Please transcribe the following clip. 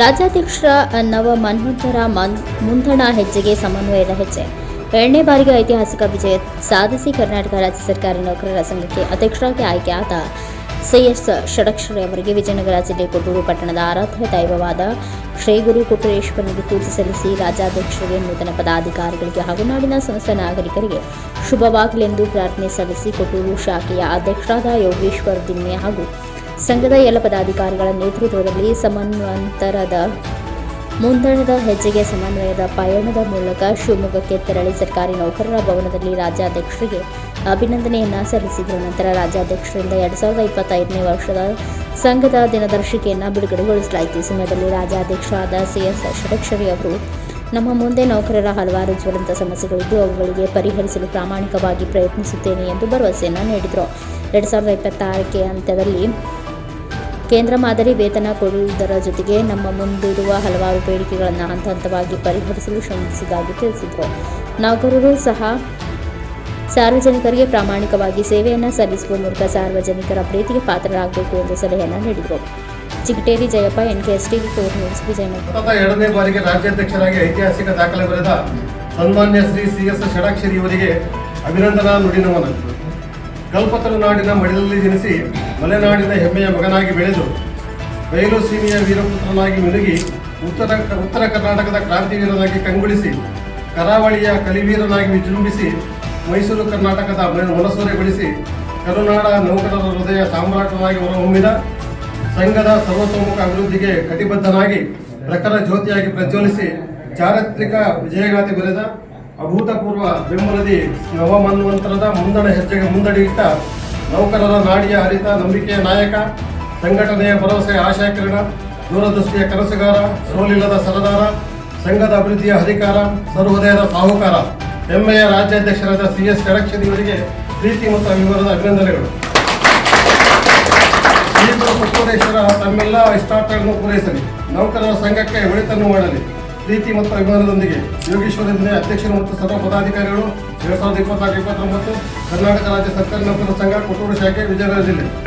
ರಾಜ್ಯಾಧ್ಯಕ್ಷರ ನವ ಮನ್ವಂತರ ಮನ್, ಮುಂದಣ ಹೆಜ್ಜೆಗೆ ಸಮನ್ವಯದ ಹೆಜ್ಜೆ. ಎರಡನೇ ಬಾರಿಗೆ ಐತಿಹಾಸಿಕ ವಿಜಯ ಸಾಧಿಸಿ ಕರ್ನಾಟಕ ರಾಜ್ಯ ಸರ್ಕಾರಿ ನೌಕರರ ಸಂಘಕ್ಕೆ ಅಧ್ಯಕ್ಷರಾಗಿ ಆಯ್ಕೆಯಾದ ಸಿಎಸ್ ಷಡಕ್ಷರಿ ಅವರಿಗೆ ವಿಜಯನಗರ ಜಿಲ್ಲೆ ಕೊಟ್ಟೂರು ಪಟ್ಟಣದ ಆರಾಧ್ಯ ದೈವವಾದ ಶ್ರೀ ಗುರು ಕೊಟ್ಟೂರೇಶ್ವರನಿಗೆ ಪೂಜೆ ಸಲ್ಲಿಸಿ ರಾಜ್ಯಾಧ್ಯಕ್ಷರಿಗೆ ನೂತನ ಪದಾಧಿಕಾರಿಗಳಿಗೆ ಹಾಗೂ ನಾಡಿನ ಸಮಸ್ತ ನಾಗರಿಕರಿಗೆ ಶುಭವಾಗಲೆಂದು ಪ್ರಾರ್ಥನೆ ಸಲ್ಲಿಸಿ ಕೊಟ್ಟೂರು ಶಾಖೆಯ ಅಧ್ಯಕ್ಷರಾದ ಯೋಗೇಶ್ವರ್ ದಿನ್ನೆ ಹಾಗೂ ಸಂಘದ ಎಲ್ಲ ಪದಾಧಿಕಾರಿಗಳ ನೇತೃತ್ವದಲ್ಲಿ ಸಮನ್ವಂತರದ ಮುಂದಣದ ಹೆಜ್ಜೆಗೆ ಸಮನ್ವಯದ ಪಯಣದ ಮೂಲಕ ಶಿವಮೊಗ್ಗಕ್ಕೆ ತೆರಳಿ ಸರ್ಕಾರಿ ನೌಕರರ ಭವನದಲ್ಲಿ ರಾಜ್ಯಾಧ್ಯಕ್ಷರಿಗೆ ಅಭಿನಂದನೆಯನ್ನು ಸಲ್ಲಿಸಿದರು. ನಂತರ ರಾಜ್ಯಾಧ್ಯಕ್ಷರಿಂದ ಎರಡು ಸಾವಿರದ ಇಪ್ಪತ್ತೈದನೇ ವರ್ಷದ ಸಂಘದ ದಿನದರ್ಶಿಕೆಯನ್ನು ಬಿಡುಗಡೆಗೊಳಿಸಲಾಯಿತು. ಈ ಸಮಯದಲ್ಲಿ ರಾಜ್ಯಾಧ್ಯಕ್ಷರಾದ ಸಿಎಸ್ ಷಡಕ್ಷರಿ ಅವರು, ನಮ್ಮ ಮುಂದೆ ನೌಕರರ ಹಲವಾರು ಜ್ವಲಂತ ಸಮಸ್ಯೆಗಳಿದ್ದು ಅವುಗಳಿಗೆ ಪರಿಹರಿಸಲು ಪ್ರಾಮಾಣಿಕವಾಗಿ ಪ್ರಯತ್ನಿಸುತ್ತೇನೆ ಎಂದು ಭರವಸೆಯನ್ನು ನೀಡಿದರು. ಎರಡು ಸಾವಿರದ ಇಪ್ಪತ್ತಾರಕ್ಕೆ ಅಂತ್ಯದಲ್ಲಿ ಕೇಂದ್ರ ಮಾದರಿ ವೇತನ ಕೊಡುವುದರ ಜೊತೆಗೆ ನಮ್ಮ ಮುಂದಿರುವ ಹಲವಾರು ಬೇಡಿಕೆಗಳನ್ನು ಹಂತ ಹಂತವಾಗಿ ಪರಿಹರಿಸಲು ಶ್ರಮಿಸಿದ್ದಾಗಿ ತಿಳಿಸಿದರು. ನೌಕರರು ಸಹ ಸಾರ್ವಜನಿಕರಿಗೆ ಪ್ರಾಮಾಣಿಕವಾಗಿ ಸೇವೆಯನ್ನು ಸಲ್ಲಿಸುವ ಮೂಲಕ ಸಾರ್ವಜನಿಕರ ಪ್ರೀತಿಗೆ ಪಾತ್ರರಾಗಬೇಕು ಎಂದು ಸಲಹೆಯನ್ನು ನೀಡಿದರು. ಚಿಗಟೇರಿ ಜಯಪ್ಪ ಎನ್ಕೆಎಸ್ಟಿ ಎರಡನೇ ಬಾರಿಗೆ ರಾಜ್ಯಾಧ್ಯಕ್ಷರಾಗಿ ಐತಿಹಾಸಿಕ ದಾಖಲೆ ಬರೆದ ಸನ್ಮಾನ್ಯ ಶ್ರೀ ಸಿ ಎಸ್ ಷಡಾಕ್ಷರಿ ಅವರಿಗೆ ಅಭಿನಂದನಾ ನುಡಿನಮನ. ಕಲ್ಪತರು ನಾಡಿನ ಮಡಿಲಲ್ಲಿ ಜನಿಸಿ ಮಲೆನಾಡಿನ ಹೆಮ್ಮೆಯ ಮಗನಾಗಿ ಬೆಳೆದು ಬಯಲು ಸೀಮೆಯ ವೀರಪುತ್ರನಾಗಿ ಮಿನುಗಿ ಉತ್ತರ ಉತ್ತರ ಕರ್ನಾಟಕದ ಕ್ರಾಂತಿವೀರನಾಗಿ ಕಂಗೊಳಿಸಿ ಕರಾವಳಿಯ ಕಲಿವೀರನಾಗಿ ವಿಜೃಂಭಿಸಿ ಮೈಸೂರು ಕರ್ನಾಟಕದ ಮನ- ಮನಸೂರೆಗೊಳಿಸಿ ಕರುನಾಡ ನೌಕರರ ಹೃದಯ ಸಾಮ್ರಾಟನಾಗಿ ಹೊರಹೊಮ್ಮಿದ ಸಂಘದ ಸರ್ವತೋಮುಖ ಅಭಿವೃದ್ಧಿಗೆ ಕಟಿಬದ್ಧನಾಗಿ ಪ್ರಖರ ಜ್ಯೋತಿಯಾಗಿ ಪ್ರಜ್ವಲಿಸಿ ಚಾರಿತ್ರಿಕ ವಿಜಯಗಾಥೆ ಬರೆದ ಅಭೂತಪೂರ್ವ ಬೆಂಬಲದಿ ನವಮನ್ವಂತರದ ಮುಂದಣ ಹೆಜ್ಜೆಗೆ ಮುಂದಡಿಯಿಟ್ಟ ನೌಕರರ ನಾಡಿಯ ಹರಿತ ನಂಬಿಕೆಯ ನಾಯಕ, ಸಂಘಟನೆಯ ಭರವಸೆ ಆಶಯ ಕಿರಣ, ದೂರದೃಷ್ಟಿಯ ಕನಸುಗಾರ, ಸೋಲಿಲ್ಲದ ಸರದಾರ, ಸಂಘದ ಅಭಿವೃದ್ಧಿಯ ಅಧಿಕಾರ ಸರ್ವೋದಯದ ಸಾಹುಕಾರ. ಹೆಮ್ಮೆಯ ರಾಜ್ಯಾಧ್ಯಕ್ಷರಾದ ಸಿ ಎಸ್ ಅವರಿಗೆ ಪ್ರೀತಿ ಮತ್ತು ಅಭಿಮಾನದ ಅಭಿನಂದನೆಗಳು. ಶ್ರೀಗುರು ಕೊಟ್ಟೂರೇಶ್ವರ ತಮ್ಮೆಲ್ಲ ಇಷ್ಟಾರ್ಥಗಳನ್ನು ಪೂರೈಸಲಿ. ನೌಕರರ ಸಂಘಕ್ಕೆ ಒಳಿತನ್ನು ಮಾಡಲಿ. ಪ್ರೀತಿ ಮತ್ತು ಅಭಿಮಾನದೊಂದಿಗೆ ಯೋಗೇಶ್ವರ ದಿನ ಅಧ್ಯಕ್ಷರು ಮತ್ತು ಸರ್ವ ಪದಾಧಿಕಾರಿಗಳು ಎರಡ್ ಸಾವಿರದ ಇಪ್ಪತ್ನಾಲ್ಕು, ಇಪ್ಪತ್ತೊಂಬತ್ತು ಕರ್ನಾಟಕ ರಾಜ್ಯ ಸರ್ಕಾರಿ ನೌಕರರ ಸಂಘ, ಕೊಟ್ಟೂರು ಶಾಖೆ, ವಿಜಯನಗರ ಜಿಲ್ಲೆ.